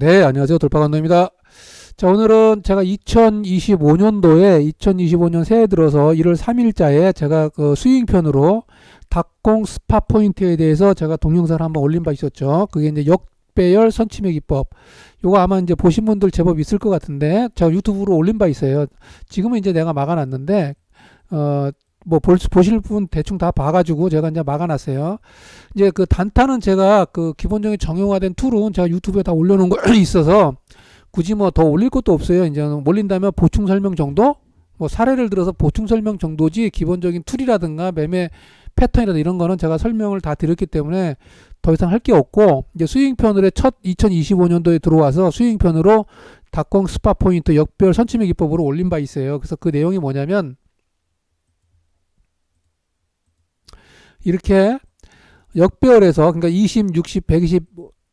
네, 안녕하세요. 돌파관도입니다. 자, 오늘은 제가 2025년도에 2025년 새해 들어서 1월 3일자에 제가 그 스윙편으로 닭공 스파 포인트에 대해서 제가 동영상을 한번 올린 바 있었죠. 그게 이제 역배열 선침의 기법. 요거 아마 이제 보신 분들 제법 있을 것 같은데 제가 유튜브로 올린 바 있어요. 지금은 이제 내가 막아놨는데 어, 뭐 볼, 보실 분 대충 다 봐가지고 제가 이제 막아놨어요. 이제 그 단타는 제가 그 기본적인 정형화된 툴은 제가 유튜브에 다 올려놓은 거 있어서 굳이 뭐 더 올릴 것도 없어요. 이제 올린다면 보충 설명 정도? 뭐 사례를 들어서 보충 설명 정도지 기본적인 툴이라든가 매매 패턴이라든가 이런 거는 제가 설명을 다 드렸기 때문에 더 이상 할 게 없고 이제 스윙편으로 첫 2025년도에 들어와서 스윙편으로 닭공 스파 포인트 역별 선침의 기법으로 올린 바 있어요. 그래서 그 내용이 뭐냐면 이렇게 역배열에서 그러니까 20, 60, 120,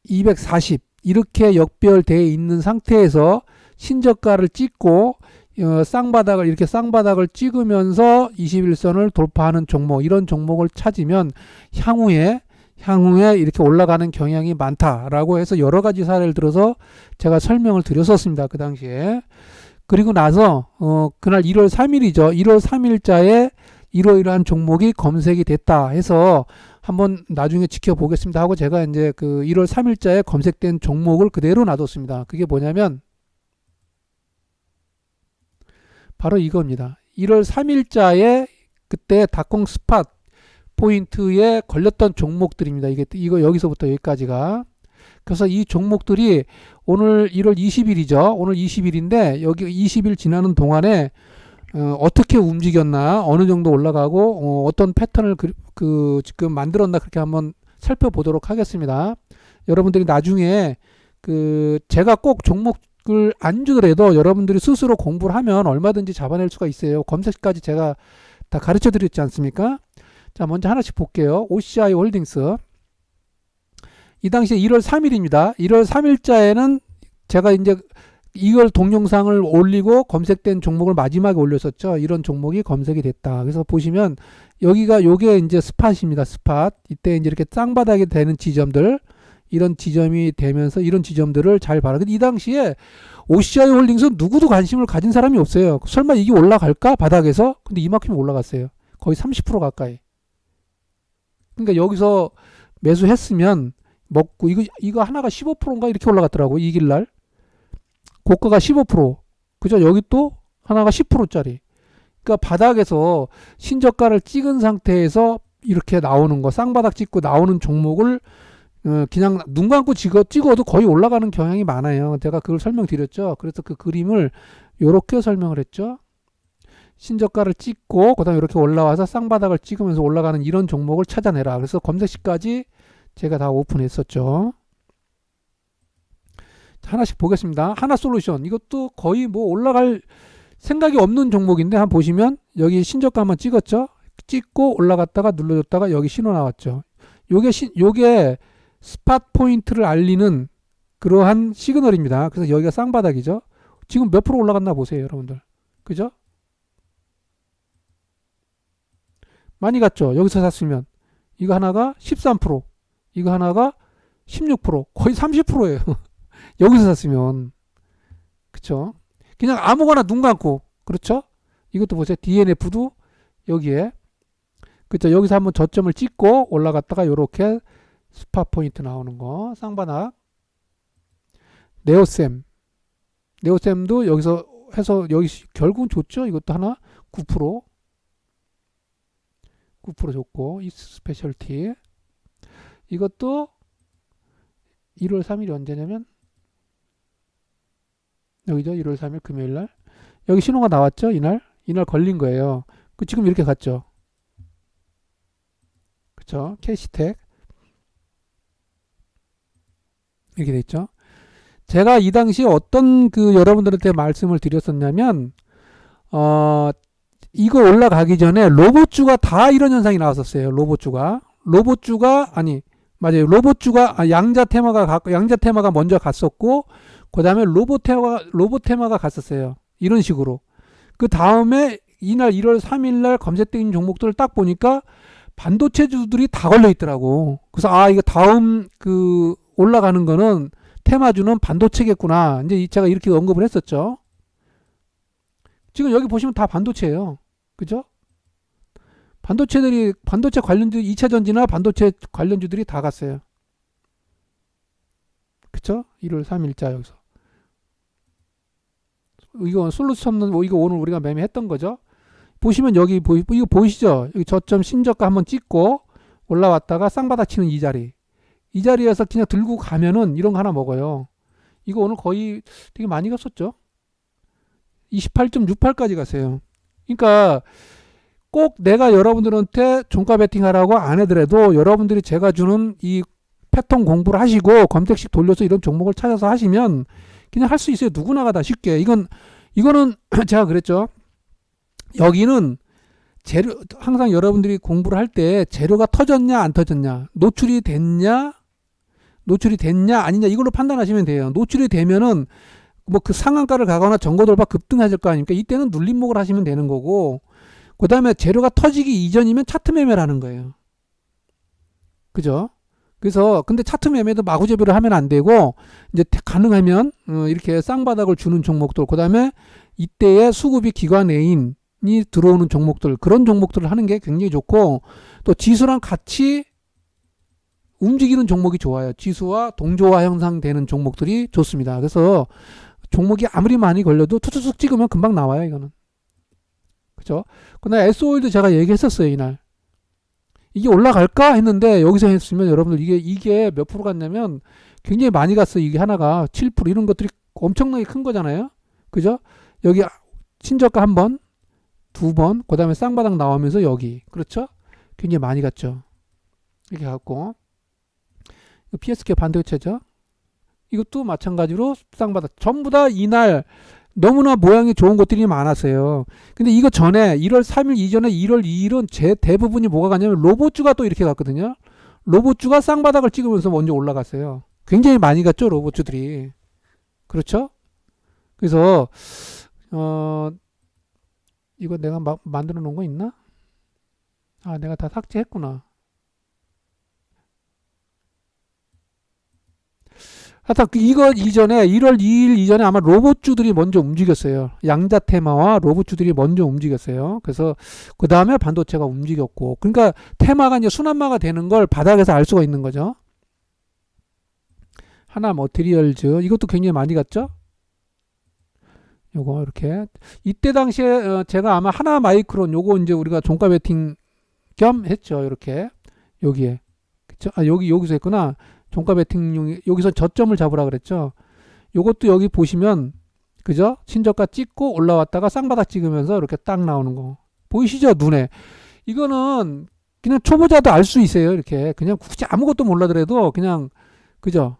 240 이렇게 역배열되어 있는 상태에서 신저가를 찍고 어, 쌍바닥을 이렇게 쌍바닥을 찍으면서 21선을 돌파하는 종목 이런 종목을 찾으면 향후에 향후에 이렇게 올라가는 경향이 많다라고 해서 여러 가지 사례를 들어서 제가 설명을 드렸었습니다 그 당시에. 그리고 나서 어, 그날 1월 3일이죠. 1월 3일자에 이러이러한 종목이 검색이 됐다 해서 한번 나중에 지켜보겠습니다 하고 제가 이제 그 1월 3일자에 검색된 종목을 그대로 놔뒀습니다. 그게 뭐냐면 바로 이겁니다. 1월 3일자에 그때 닷콩 스팟 포인트에 걸렸던 종목들입니다. 이게 이거 여기서부터 여기까지가 그래서 이 종목들이 오늘 1월 20일이죠. 오늘 20일인데 여기 20일 지나는 동안에 어, 떻게 움직였나 어느 정도 올라가고 어, 떤 패턴을 그, 그 지금 만들었나 그렇게 한번 살펴보도록 하겠습니다. 여러분들이 나중에 그 제가 꼭 종목을 안 주더라도 여러분들이 스스로 공부를 하면 얼마든지 잡아낼 수가 있어요. 검색까지 제가 다 가르쳐 드렸지 않습니까? 자, 먼저 하나씩 볼게요. OCI 홀딩스. 이 당시에 1월 3일입니다. 1월 3일자에는 제가 이제 이걸 동영상을 올리고 검색된 종목을 마지막에 올렸었죠. 이런 종목이 검색이 됐다. 그래서 보시면 여기가 요게 이제 스팟입니다. 스팟. 이때 이제 이렇게 쌍바닥이 되는 지점들 이런 지점이 되면서 이런 지점들을 잘 봐라. 근데 이 당시에 OCI 홀딩스 누구도 관심을 가진 사람이 없어요. 설마 이게 올라갈까? 바닥에서? 근데 이만큼 올라갔어요. 거의 30% 가까이. 그러니까 여기서 매수했으면 먹고 이거 이거 하나가 15%인가 이렇게 올라갔더라고. 이길 날. 고가가 15% 그죠? 여기 또 하나가 10%짜리. 그러니까 바닥에서 신저가를 찍은 상태에서 이렇게 나오는 거 쌍바닥 찍고 나오는 종목을 어, 그냥 눈 감고 찍어, 찍어도 거의 올라가는 경향이 많아요. 제가 그걸 설명드렸죠. 그래서 그 그림을 이렇게 설명을 했죠. 신저가를 찍고 그다음에 이렇게 올라와서 쌍바닥을 찍으면서 올라가는 이런 종목을 찾아내라. 그래서 검색시까지 제가 다 오픈했었죠. 하나씩 보겠습니다. 하나 솔루션. 이것도 거의 뭐 올라갈 생각이 없는 종목인데 한번 보시면 여기 신저가 한번 찍었죠. 찍고 올라갔다가 눌러줬다가 여기 신호 나왔죠. 요게 시, 요게 스팟 포인트를 알리는 그러한 시그널입니다. 그래서 여기가 쌍바닥이죠. 지금 몇 프로 올라갔나 보세요, 여러분들. 그죠? 많이 갔죠. 여기서 샀으면 이거 하나가 13%, 이거 하나가 16%, 거의 30%예요. 여기서 샀으면. 그쵸? 그냥 아무거나 눈 감고. 그렇죠? 이것도 보세요. DNF도 여기에. 그쵸? 여기서 한번 저점을 찍고 올라갔다가 요렇게 스파 포인트 나오는 거. 쌍바닥. 네오셈 네오셈도 여기서 해서 여기 결국은 좋죠? 이것도 하나? 9% 9% 좋고 이 스페셜티. 이것도 1월 3일이 언제냐면 여기죠. 1월 3일 금요일 날. 여기 신호가 나왔죠. 이날. 이날 걸린 거예요. 그 지금 이렇게 갔죠. 그쵸. 캐시텍. 이렇게 됐죠. 제가 이 당시에 어떤 그 여러분들한테 말씀을 드렸었냐면, 어, 이거 올라가기 전에 로봇주가 다 이런 현상이 나왔었어요. 로봇주가. 로봇주가, 아니, 맞아요. 로봇주가, 아, 양자 테마가, 양자 테마가 먼저 갔었고, 그 다음에 로보테마가, 로보테마가 갔었어요. 이런 식으로. 그 다음에 이날 1월 3일 날 검색된 종목들을 딱 보니까 반도체 주들이 다 걸려 있더라고. 그래서 아, 이거 다음 그 올라가는 거는 테마주는 반도체겠구나. 이제 이- 제가 이렇게 언급을 했었죠. 지금 여기 보시면 다 반도체예요. 그죠? 반도체들이 반도체 관련주 2차 전지나 반도체 관련주들이 다 갔어요. 그쵸? 1월 3일자 여기서. 이거 솔루션은 뭐 이거 오늘 우리가 매매했던 거죠. 보시면 여기 보이 이거 보이시죠? 여기 저점 신저가 한번 찍고 올라왔다가 쌍바닥 치는 이 자리. 이 자리에서 그냥 들고 가면은 이런 거 하나 먹어요. 이거 오늘 거의 되게 많이 갔었죠. 28.68까지 갔어요. 그러니까 꼭 내가 여러분들한테 종가 베팅하라고 안 해더라도 여러분들이 제가 주는 이 패턴 공부를 하시고 검색식 돌려서 이런 종목을 찾아서 하시면 그냥 할 수 있어요. 누구나가 다 쉽게. 이건 이거는 제가 그랬죠. 여기는 재료 항상 여러분들이 공부를 할 때 재료가 터졌냐 안 터졌냐 노출이 됐냐 노출이 됐냐 아니냐 이걸로 판단하시면 돼요. 노출이 되면은 뭐 그 상한가를 가거나 정거돌파 급등하실 거 아닙니까? 이때는 눌림목을 하시면 되는 거고 그 다음에 재료가 터지기 이전이면 차트 매매를 하는 거예요. 그죠? 그래서 근데 차트 매매도 마구잡이로 하면 안 되고 이제 태- 가능하면 어, 이렇게 쌍바닥을 주는 종목들 그 다음에 이때의 수급이 기관애인 이 들어오는 종목들 그런 종목들을 하는 게 굉장히 좋고 또 지수랑 같이 움직이는 종목이 좋아요. 지수와 동조화 형상되는 종목들이 좋습니다. 그래서 종목이 아무리 많이 걸려도 투투툭 찍으면 금방 나와요. 이거는 그죠? 그다음에 S5일도 제가 얘기했었어요 이날. 이게 올라갈까 했는데 여기서 했으면 여러분들 이게 이게 몇 프로 갔냐면 굉장히 많이 갔어요. 이게 하나가 7% 이런 것들이 엄청나게 큰 거잖아요. 그죠? 여기 신저가 한 번, 두 번, 그다음에 쌍바닥 나오면서 여기 그렇죠? 굉장히 많이 갔죠. 이렇게 갖고 PSK 반도체죠. 이것도 마찬가지로 쌍바닥 전부 다 이날 너무나 모양이 좋은 것들이 많았어요. 근데 이거 전에 1월 3일 이전에 1월 2일은 제 대부분이 뭐가 갔냐면 로봇주가 또 이렇게 갔거든요. 로봇주가 쌍바닥을 찍으면서 먼저 올라갔어요. 굉장히 많이 갔죠, 로봇주들이. 그렇죠? 그래서 어 이거 내가 마- 만들어 놓은 거 있나? 아, 내가 다 삭제했구나. 하여튼 그 이거 이전에 1월 2일 이전에 아마 로봇주들이 먼저 움직였어요. 양자 테마와 로봇주들이 먼저 움직였어요. 그래서 그 다음에 반도체가 움직였고, 그러니까 테마가 이제 순환마가 되는 걸 바닥에서 알 수가 있는 거죠. 하나 머티리얼즈 이것도 굉장히 많이 갔죠. 요거 이렇게 이때 당시에 어, 제가 아마 하나 마이크론 요거 이제 우리가 종가 베팅 겸 했죠. 이렇게 여기에 그쵸? 아 여기 여기서 했구나. 종가 베팅용 여기서 저점을 잡으라 그랬죠. 요것도 여기 보시면 그죠? 신저가 찍고 올라왔다가 쌍바닥 찍으면서 이렇게 딱 나오는 거 보이시죠? 눈에 이거는 그냥 초보자도 알 수 있어요. 이렇게 그냥 굳이 아무것도 몰라더라도 그냥 그죠?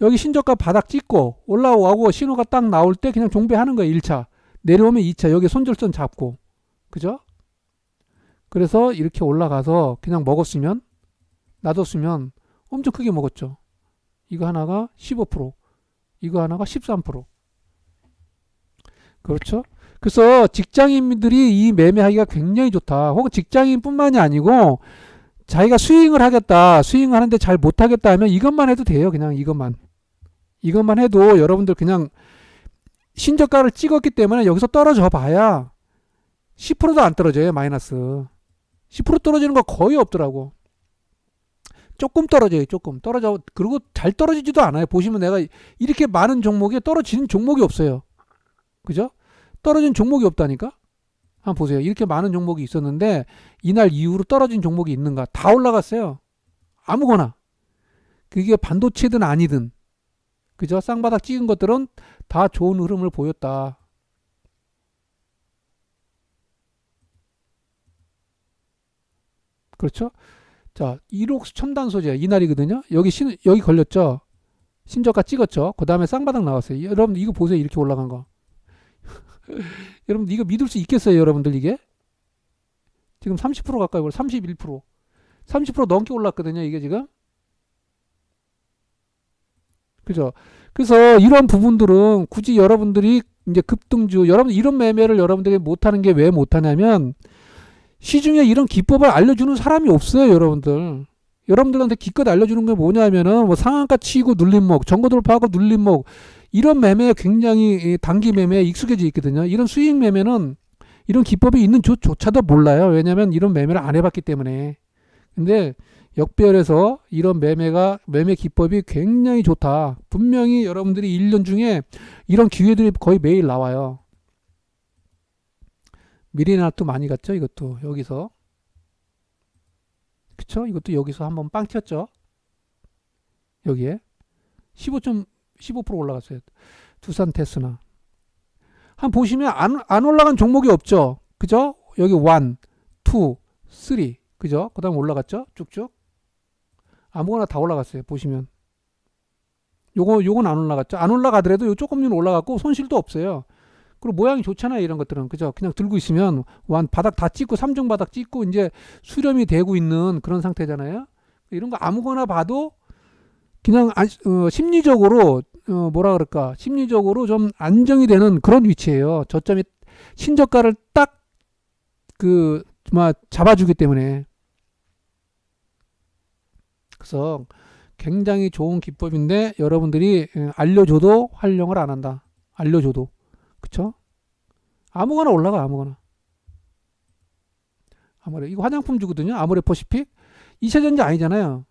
여기 신저가 바닥 찍고 올라오고 신호가 딱 나올 때 그냥 종배하는 거예요. 1차. 내려오면 2차. 여기 손절선 잡고. 그죠? 그래서 이렇게 올라가서 그냥 먹었으면 놔뒀으면 엄청 크게 먹었죠. 이거 하나가 15%, 이거 하나가 13%. 그렇죠? 그래서 직장인들이 이 매매하기가 굉장히 좋다. 혹은 직장인뿐만이 아니고 자기가 스윙을 하겠다, 스윙 하는데 잘 못하겠다 하면 이것만 해도 돼요. 그냥 이것만. 이것만 해도 여러분들 그냥 신저가를 찍었기 때문에 여기서 떨어져 봐야 10%도 안 떨어져요. 마이너스. 10% 떨어지는 거 거의 없더라고. 조금 떨어져요. 조금 떨어져. 그리고 잘 떨어지지도 않아요. 보시면 내가 이렇게 많은 종목에 떨어지는 종목이 없어요. 그죠? 떨어진 종목이 없다니까? 한번 보세요. 이렇게 많은 종목이 있었는데 이날 이후로 떨어진 종목이 있는가? 다 올라갔어요. 아무거나. 그게 반도체든 아니든. 그죠? 쌍바닥 찍은 것들은 다 좋은 흐름을 보였다. 그렇죠? 자, 1옥 첨단 소재 이날이거든요. 여기 신 여기 걸렸죠. 신저가 찍었죠. 그 다음에 쌍바닥 나왔어요. 여러분 이거 보세요. 이렇게 올라간 거. 여러분 이거 믿을 수 있겠어요, 여러분들 이게? 지금 30% 가까이 올라 31%. 30% 넘게 올랐거든요, 이게 지금. 그죠? 그래서 이런 부분들은 굳이 여러분들이 이제 급등주, 여러분 이런 매매를 여러분들이 못하는 게 왜 못하냐면 시중에 이런 기법을 알려주는 사람이 없어요, 여러분들. 여러분들한테 기껏 알려주는 게 뭐냐면은 뭐 상한가 치고 눌림목, 정고 돌파하고 눌림목 이런 매매에 굉장히 이 단기 매매에 익숙해져 있거든요. 이런 수익 매매는 이런 기법이 있는 조, 조차도 몰라요. 왜냐하면 이런 매매를 안 해봤기 때문에. 근데 역별에서 이런 매매가 매매 기법이 굉장히 좋다. 분명히 여러분들이 1년 중에 이런 기회들이 거의 매일 나와요. 미리나도 많이 갔죠, 이것도 여기서. 그쵸? 이것도 여기서 한번 빵 튀었죠. 여기에 15점 15% 올라갔어요. 두산 테스나. 한 보시면 안, 안 올라간 종목이 없죠. 그죠? 여기 1, 2, 3. 그죠? 그 다음에 올라갔죠? 쭉쭉. 아무거나 다 올라갔어요. 보시면. 요거, 요건 안 올라갔죠? 안 올라가더라도 요 조금은 올라갔고 손실도 없어요. 그리고 모양이 좋잖아요. 이런 것들은. 그죠? 그냥 들고 있으면 완 바닥 다 찍고 삼중 바닥 찍고 이제 수렴이 되고 있는 그런 상태잖아요. 이런 거 아무거나 봐도 그냥 안- 어, 심리적으로 어, 뭐라 그럴까? 심리적으로 좀 안정이 되는 그런 위치예요. 저점이 신저가를 딱그 잡아주기 때문에 그래서 굉장히 좋은 기법인데 여러분들이 예, 알려줘도 활용을 안 한다. 알려줘도 그쵸? 아무거나 올라가 아무거나 아무래 이거 화장품 주거든요. 아모레퍼시픽 2차전지 아니잖아요.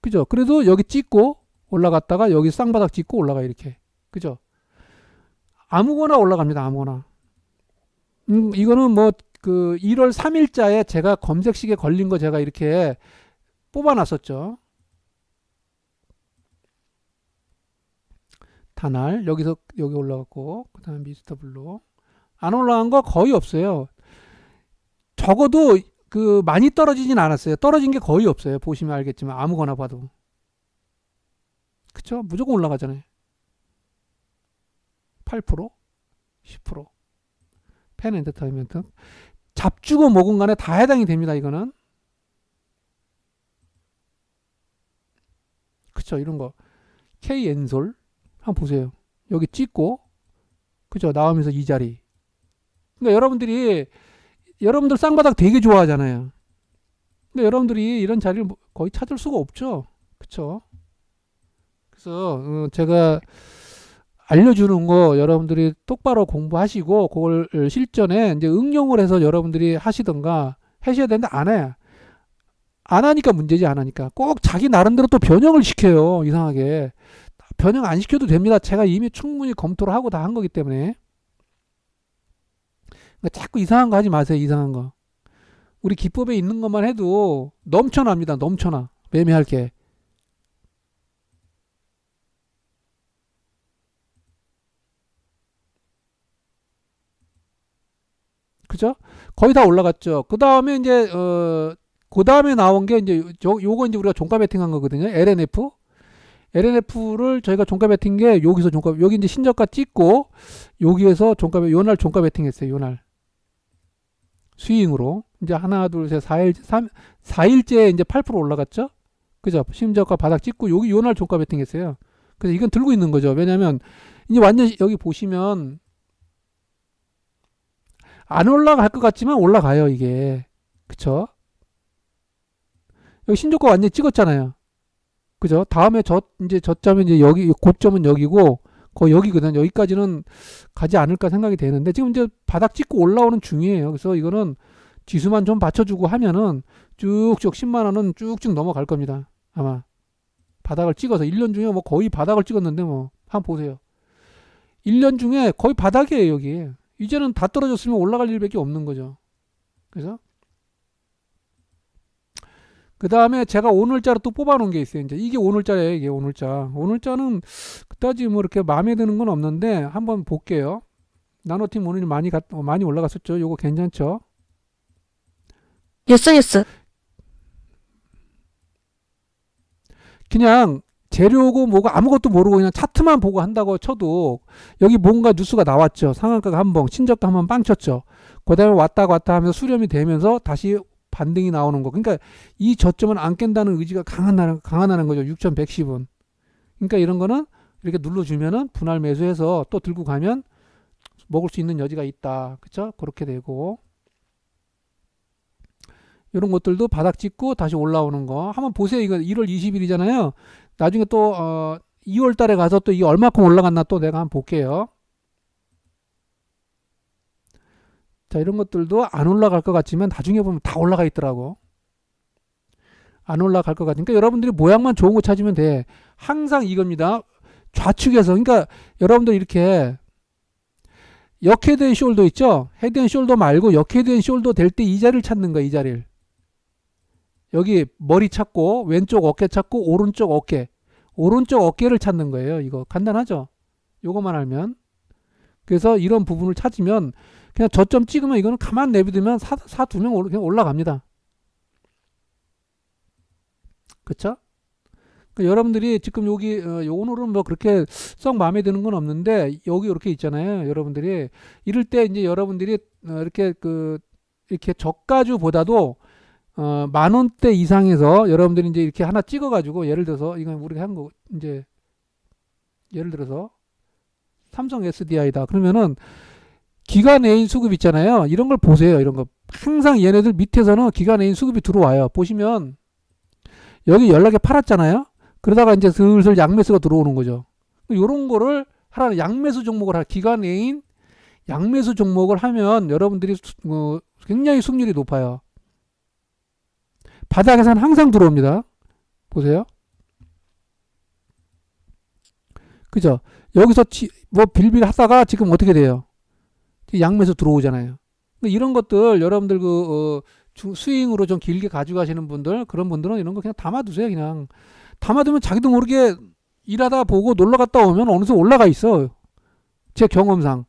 그죠? 그래도 여기 찍고 올라갔다가 여기 쌍바닥 찍고 올라가 이렇게 그죠? 아무거나 올라갑니다. 아무거나. 음, 이거는 뭐 그 1월 3일자에 제가 검색식에 걸린 거 제가 이렇게 뽑아놨었죠. 다날 여기서 여기 올라갔고 그 다음 에 미스터 블루 안 올라간 거 거의 없어요. 적어도 그 많이 떨어지진 않았어요. 떨어진 게 거의 없어요. 보시면 알겠지만 아무거나 봐도 그쵸? 무조건 올라가잖아요. 8%, 10%. 펜 엔터테인먼트. 잡주고 뭐건 간에 다 해당이 됩니다. 이거는. 그쵸? 이런 거. K 엔솔. 한번 보세요. 여기 찍고 그죠? 나오면서 이 자리. 그러니까 여러분들이 여러분들 쌍바닥 되게 좋아하잖아요. 근데 여러분들이 이런 자리를 뭐 거의 찾을 수가 없죠. 그쵸? 그래서 어, 제가 알려주는 거 여러분들이 똑바로 공부하시고 그걸 실전에 이제 응용을 해서 여러분들이 하시던가 하셔야 되는데 안 해. 안 하니까 문제지 안 하니까 꼭 자기 나름대로 또 변형을 시켜요 이상하게 변형 안 시켜도 됩니다 제가 이미 충분히 검토를 하고 다 한 거기 때문에 그러니까 자꾸 이상한 거 하지 마세요 이상한 거 우리 기법에 있는 것만 해도 넘쳐납니다 넘쳐나 매매할 게 그죠? 거의 다 올라갔죠. 그 다음에 이제 어, 그 다음에 나온 게 이제 저, 요거 이제 우리가 종가 베팅한 거거든요. LNF. LNF를 저희가 종가 베팅 게 여기서 종가 여기 이제 신저가 찍고 여기에서 종가 베- 요날 종가 베팅했어요. 요날 스윙으로 이제 하나 둘셋 4일 3 4일째 이제 8% 올라갔죠. 그죠? 신저가 바닥 찍고 여기 요날 종가 베팅했어요. 그래서 이건 들고 있는 거죠. 왜냐면 이제 완전 여기 보시면 안 올라갈 것 같지만 올라가요 이게 그쵸 여기 신조가 완전히 찍었잖아요 그죠? 다음에 저 이제 저점은 이제 여기 고점은 여기고 거의 여기거든. 여기까지는 가지 않을까 생각이 되는데 지금 이제 바닥 찍고 올라오는 중이에요. 그래서 이거는 지수만 좀 받쳐주고 하면은 쭉쭉 10만 원은 쭉쭉 넘어갈 겁니다. 아마. 바닥을 찍어서 1년 중에 뭐 거의 바닥을 찍었는데 뭐 한번 보세요. 1년 중에 거의 바닥이에요 여기. 이제는 다 떨어졌으면 올라갈 일밖에 없는 거죠. 그래서 그 다음에 제가 오늘자로 또 뽑아놓은 게 있어요. 이제 이게 오늘자예요. 이게 오늘자. 오늘자는 그다지 뭐 이렇게 마음에 드는 건 없는데 한번 볼게요. 나노팀 오늘 많이 갔, 어, 많이 올라갔었죠. 요거 괜찮죠? 예스 예스 그냥 재료고 뭐고 아무것도 모르고 그냥 차트만 보고 한다고 쳐도 여기 뭔가 뉴스가 나왔죠. 상한가가 한 번, 신저가 한 번 빵 쳤죠. 그 다음에 왔다 갔다 하면서 수렴이 되면서 다시 반등이 나오는 거. 그러니까 이 저점은 안 깬다는 의지가 강하다는, 강하다는 거죠. 6110은. 그러니까 이런 거는 이렇게 눌러주면은 분할 매수해서 또 들고 가면 먹을 수 있는 여지가 있다. 그쵸? 그렇게 되고. 이런 것들도 바닥 찍고 다시 올라오는 거 한번 보세요. 이거 1월 20일이잖아요. 나중에 또 어, 2월 달에 가서 또 이게 얼마큼 올라갔나 또 내가 한번 볼게요. 자, 이런 것들도 안 올라갈 것 같지만 나중에 보면 다 올라가 있더라고. 안 올라갈 것 같으니까 여러분들이 모양만 좋은 거 찾으면 돼. 항상 이겁니다. 좌측에서 그러니까 여러분들 이렇게 역헤드 앤 숄더 있죠? 헤드 앤 숄더 말고 역헤드 앤 숄더 될 때 이 자리를 찾는 거야, 이 자리를. 여기 머리 찾고 왼쪽 어깨 찾고 오른쪽 어깨. 오른쪽 어깨를 찾는 거예요. 이거 간단하죠? 요거만 알면. 그래서 이런 부분을 찾으면 그냥 저점 찍으면 이거는 가만 내비두면 사, 사 두 명 그냥 올라갑니다. 그쵸? 그러니까 여러분들이 지금 여기 어, 오늘은 뭐 그렇게 썩 마음에 드는 건 없는데 여기 이렇게 있잖아요. 여러분들이 이럴 때 이제 여러분들이 어, 이렇게 그 이렇게 저가주보다도 어, 만 원대 이상에서 여러분들이 이제 이렇게 하나 찍어가지고 예를 들어서 이건 우리가 한 거 이제 예를 들어서 삼성 SDI다 그러면은 기간 애인 수급 있잖아요. 이런 걸 보세요. 이런 거 항상 얘네들 밑에서는 기간 애인 수급이 들어와요. 보시면 여기 연락에 팔았잖아요. 그러다가 이제 슬슬 양매수가 들어오는 거죠. 요런 거를 하라는 양매수 종목을 할 기간 애인 양매수 종목을 하면 여러분들이 수- 어, 굉장히 승률이 높아요. 바닥에서는 항상 들어옵니다. 보세요. 그죠? 여기서 치- 뭐 빌빌 하다가 지금 어떻게 돼요? 양매수 들어오잖아요. 이런 것들 여러분들 그 어, 주- 스윙으로 좀 길게 가져가시는 분들 그런 분들은 이런 거 그냥 담아두세요. 그냥 담아두면 자기도 모르게 일하다 보고 놀러 갔다 오면 어느새 올라가 있어. 제 경험상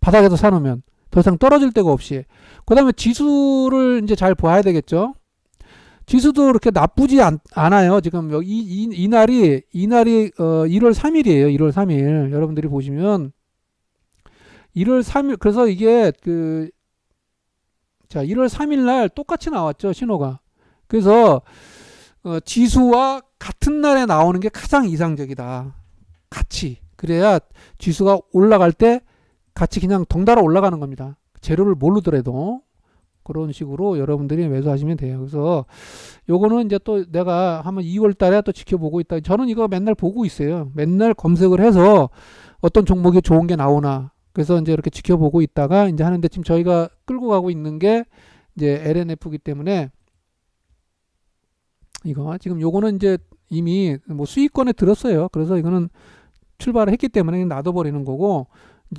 바닥에서 사놓으면 더 이상 떨어질 데가 없이. 그다음에 지수를 이제 잘 봐야 되겠죠. 지수도 그렇게 나쁘지 않, 않아요. 지금 여기 이, 이, 이 날이 이 날이 어 1월 3일이에요. 1월 3일. 여러분들이 보시면 1월 3일 그래서 이게 그 자, 1월 3일 날 똑같이 나왔죠, 신호가. 그래서 어, 지수와 같은 날에 나오는 게 가장 이상적이다. 같이. 그래야 지수가 올라갈 때 같이 그냥 덩달아 올라가는 겁니다. 재료를 모르더라도 그런 식으로 여러분들이 매수하시면 돼요. 그래서 요거는 이제 또 내가 한번 2월 달에 또 지켜보고 있다. 저는 이거 맨날 보고 있어요. 맨날 검색을 해서 어떤 종목이 좋은 게 나오나. 그래서 이제 이렇게 지켜보고 있다가 이제 하는데 지금 저희가 끌고 가고 있는 게 이제 LNF이기 때문에 이거 지금 요거는 이제 이미 뭐 수익권에 들었어요. 그래서 이거는 출발을 했기 때문에 놔둬버리는 거고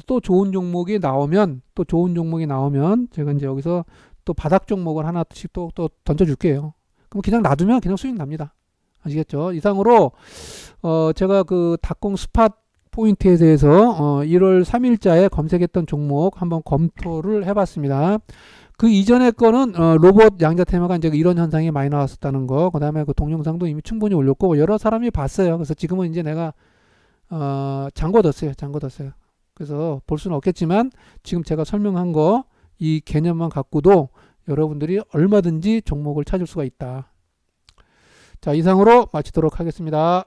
또 좋은 종목이 나오면 또 좋은 종목이 나오면 제가 이제 여기서 또 바닥 종목을 하나씩 또, 또 던져줄게요. 그럼 그냥 놔두면 그냥 수익 납니다. 아시겠죠? 이상으로 어 제가 그 닭공 스팟 포인트에 대해서 어 1월 3일자에 검색했던 종목 한번 검토를 해봤습니다. 그 이전의 거는 어 로봇 양자 테마가 이제 이런 현상이 많이 나왔었다는 거, 그 다음에 그 동영상도 이미 충분히 올렸고 여러 사람이 봤어요. 그래서 지금은 이제 내가 어 잠궈뒀어요, 잠궈뒀어요. 그래서 볼 수는 없겠지만 지금 제가 설명한 거 이 개념만 갖고도 여러분들이 얼마든지 종목을 찾을 수가 있다. 자 이상으로 마치도록 하겠습니다.